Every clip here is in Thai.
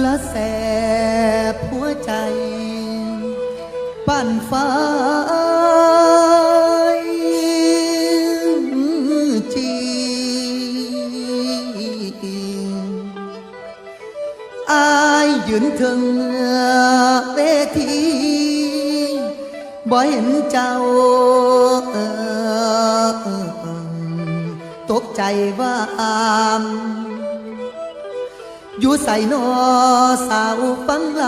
และแสบหัวใจ ปั่นไฟจีอายยืนถึงเวทีบ่เห็นเจ้าตกใจว่าอาม อยู่ใส่นอสาวฟังล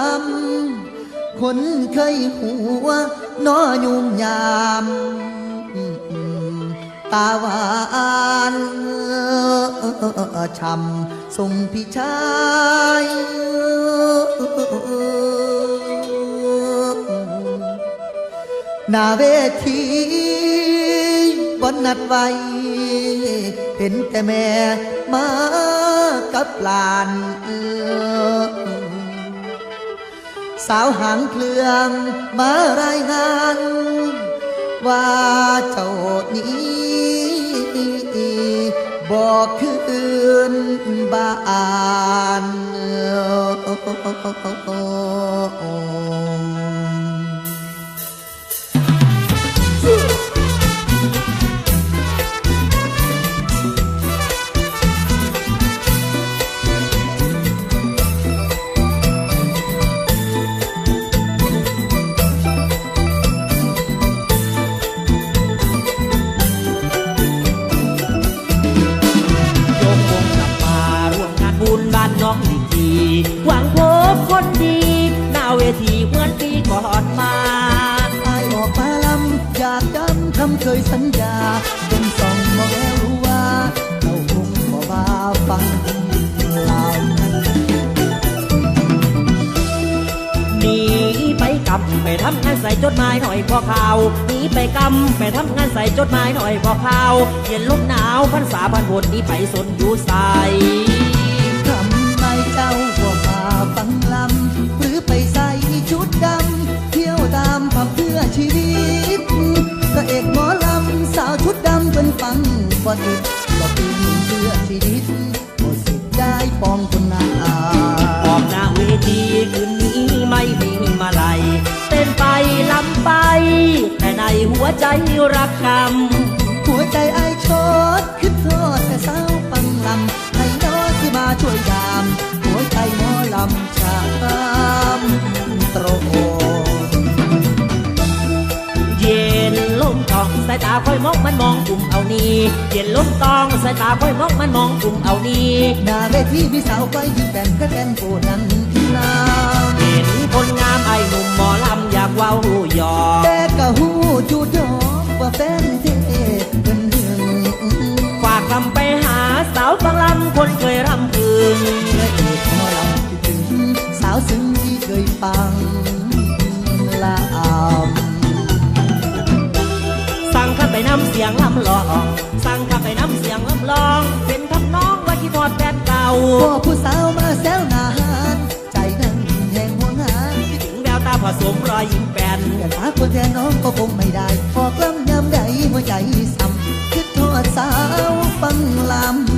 ำคนเคยหัวนอยุ่มยาม ตาหวานช้ำส่งพี่ชายหน้าเวทีบนนัดไว้ เห็นแต่แม่มา กับหลานเอื้อสาวหางเคลื่องมารายงาน ว่าเจ้านี้บอกคืนบ้าน ปีก่อนมาอายออกมาลำอยากจำคำเคยสัญญาจนส่องมองแล้วรู้ว่าเราคงบ่มาฟังเราหนีไปกำไปทำงานใส่จดหมายหน่อยพอข่าวหนีไปกำไปทำงานใส่จดหมายหน่อยพอข่าวเย็นลมหนาวพันษาพันบนนี้ไปสนอยู่ใส ติดก็ปีนเพื่อชีวิตบ่สิทธิ์ได้ปองคนหน้าออกหน้าเวทีคืนนี้ไม่มีมาลัยเต้นไปลำไป แต่ในหัวใจรักกรรมหัวใจไอายโชดคิดโทษแต่สาวฟังลำให้น้อที่มาช่วยยาม หัวใจหมอลำชาตรงายตาค่อยมองมันมองกลุ่มเอานี่เย็นลมตองสายตาค่อยมองมันมองกลุ่มเอานี่หน้าเวทีมีสาวไปยิ้มแป้นกระแตนโกนันที่นาเห็นคนงามไอ้หนุ่มหมอลำอยากเว้าหยอกแต่ก็หูจูดยอมว่าแฟนเทเป็นเรื่องฝากคำไปหาสาวฟังลำคนเคยรำพึงพระเอกหมอลำคิดถึงสาวซึ้งที่เคยฟัง ไปนำเสียงลำลอง สั่งข้าไปนำเสียงลำลอง เป็นทำนองว่าที่ทอดแฟนเก่าพอผู้สาวมาแซวหนาหานใจนั้นแห่งห่วงหาถึงแววตาผสมรอยยิ้มแป้นแต่หาคนแทนน้องก็คงไม่ได้พอกล้ำยำใดหัวใจซ้ำคิดโทษสาวฟังลำ